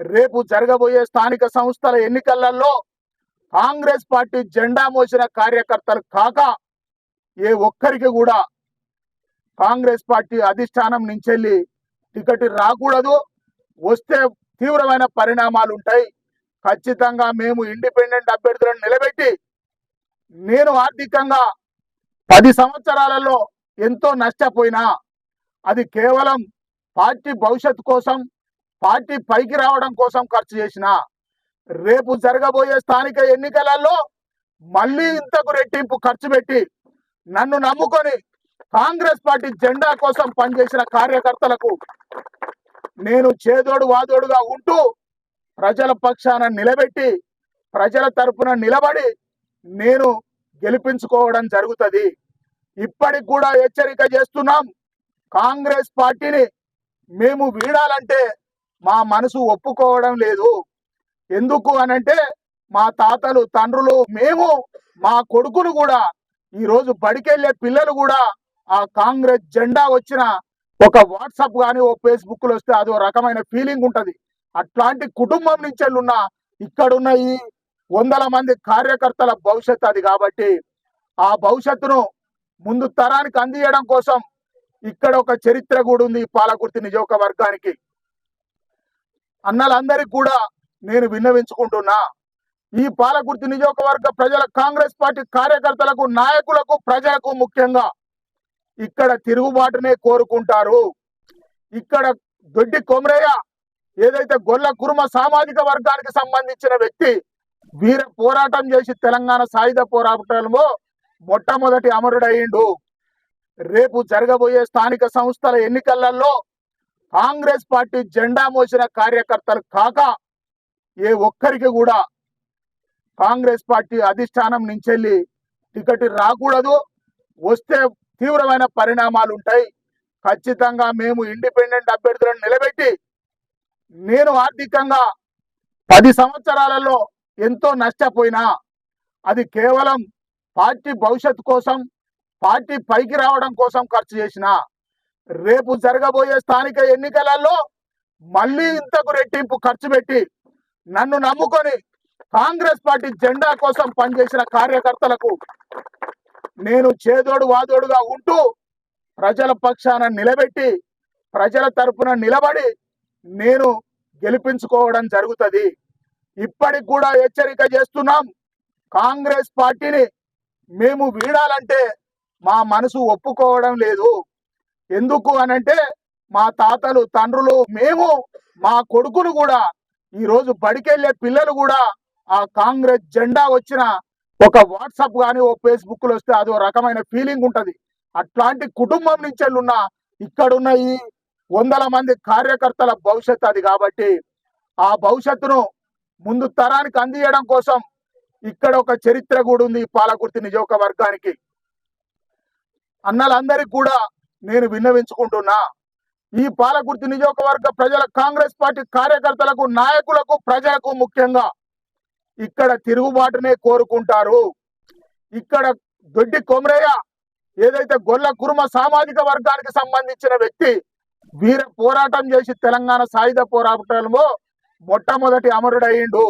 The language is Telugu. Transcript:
రేపు జరగబోయే స్థానిక సంస్థల ఎన్నికలలో కాంగ్రెస్ పార్టీ జెండా మోసిన కార్యకర్తలు కాక ఏ ఒక్కరికి కూడా కాంగ్రెస్ పార్టీ అధిష్టానం నుంచెల్లి టికెట్ రాకూడదు. వస్తే తీవ్రమైన పరిణామాలు ఉంటాయి. ఖచ్చితంగా మేము ఇండిపెండెంట్ అభ్యర్థులను నిలబెట్టి నేను ఆర్థికంగా పది సంవత్సరాలలో ఎంతో నష్టపోయినా అది కేవలం పార్టీ భవిష్యత్తు కోసం పార్టీ పైకి రావడం కోసం ఖర్చు చేసిన రేపు జరగబోయే స్థానిక ఎన్నికలలో మళ్ళీ ఇంతకు రెట్టింపు ఖర్చు పెట్టి నన్ను నమ్ముకొని కాంగ్రెస్ పార్టీ జెండా కోసం పనిచేసిన కార్యకర్తలకు నేను చేదోడు వాదోడుగా ఉంటూ ప్రజల పక్షాన నిలబెట్టి ప్రజల తరపున నిలబడి నేను గెలిపించుకోవడం జరుగుతుంది. ఇప్పటికి కూడా హెచ్చరిక చేస్తున్నాం కాంగ్రెస్ పార్టీని మేము వీడాలంటే మా మనసు ఒప్పుకోవడం లేదు. ఎందుకు అనంటే మా తాతలు తండ్రులు మేము మా కొడుకులు కూడా ఈ రోజు బడికెళ్ళే పిల్లలు కూడా ఆ కాంగ్రెస్ జెండా వచ్చిన ఒక వాట్సాప్ కానీ ఓ ఫేస్బుక్లో వస్తే అదో రకమైన ఫీలింగ్ ఉంటది. అట్లాంటి కుటుంబం నుంచి ఉన్న ఇక్కడున్న ఈ వందల మంది కార్యకర్తల భవిష్యత్ అది కాబట్టి ఆ భవిష్యత్తును ముందు తరానికి అందియడం కోసం ఇక్కడ ఒక చరిత్ర కూడా ఉంది ఈ పాలకుర్తి నియోజకవర్గానికి. అన్నలందరికీ కూడా నేను విన్నవించుకుంటున్నా. ఈ పాలకుర్తి నియోజకవర్గ ప్రజల కాంగ్రెస్ పార్టీ కార్యకర్తలకు నాయకులకు ప్రజలకు ముఖ్యంగా ఇక్కడ తిరుగుబాటునే కోరుకుంటారు. ఇక్కడ దొడ్డి కొమరయ్య ఏదైతే గొల్ల కురుమ సామాజిక వర్గానికి సంబంధించిన వ్యక్తి వీర పోరాటం చేసి తెలంగాణ సాయుధ పోరాటంలో మొట్టమొదటి అమరుడయ్యిండు. రేపు జరగబోయే స్థానిక సంస్థల ఎన్నికలలో కాంగ్రెస్ పార్టీ జెండా మోసిన కార్యకర్తలు కాక ఏ ఒక్కరికి కూడా కాంగ్రెస్ పార్టీ అధిష్టానం నుంచెల్లి టికెట్ రాకూడదు. వస్తే తీవ్రమైన పరిణామాలు ఉంటాయి. ఖచ్చితంగా మేము ఇండిపెండెంట్ అభ్యర్థులను నిలబెట్టి నేను ఆర్థికంగా పది సంవత్సరాలలో ఎంతో నష్టపోయినా అది కేవలం పార్టీ భవిష్యత్తు కోసం పార్టీ పైకి రావడం కోసం ఖర్చు చేసిన రేపు జరగబోయే స్థానిక ఎన్నికలలో మళ్ళీ ఇంతకు రెట్టింపు ఖర్చు పెట్టి నన్ను నమ్ముకొని కాంగ్రెస్ పార్టీ జెండా కోసం పనిచేసిన కార్యకర్తలకు నేను చేదోడు వాదోడుగా ఉంటూ ప్రజల పక్షాన నిలబెట్టి ప్రజల తరపున నిలబడి నేను గెలిపించుకోవడం జరుగుతుంది. ఇప్పటికి కూడా హెచ్చరిక చేస్తున్నాం కాంగ్రెస్ పార్టీని మేము వీడాలంటే మా మనసు ఒప్పుకోవడం లేదు. ఎందుకు అనంటే మా తాతలు తండ్రులు మేము మా కొడుకులు కూడా ఈ రోజు పిల్లలు కూడా ఆ కాంగ్రెస్ జెండా వచ్చిన ఒక వాట్సాప్ కానీ ఓ ఫేస్బుక్లో వస్తే అదో రకమైన ఫీలింగ్ ఉంటుంది. అట్లాంటి కుటుంబం నుంచి ఉన్న ఇక్కడున్న ఈ వందల మంది కార్యకర్తల భవిష్యత్ అది కాబట్టి ఆ భవిష్యత్తును ముందు తరానికి అందియడం కోసం ఇక్కడ ఒక చరిత్ర కూడా ఉంది ఈ పాలకుర్తి నియోజకవర్గానికి. అన్నలందరికీ కూడా నేను విన్నవించుకుంటున్నా. ఈ పాలకుర్తి నియోజకవర్గ ప్రజల కాంగ్రెస్ పార్టీ కార్యకర్తలకు నాయకులకు ప్రజలకు ముఖ్యంగా ఇక్కడ తిరుగుబాటునే కోరుకుంటారు. ఇక్కడ దొడ్డి కొమరయ్య ఏదైతే గొల్ల కురుమ సామాజిక వర్గానికి సంబంధించిన వ్యక్తి వీర పోరాటం చేసి తెలంగాణ సాయుధ పోరాటంలో మొట్టమొదటి అమరుడయ్యిండు.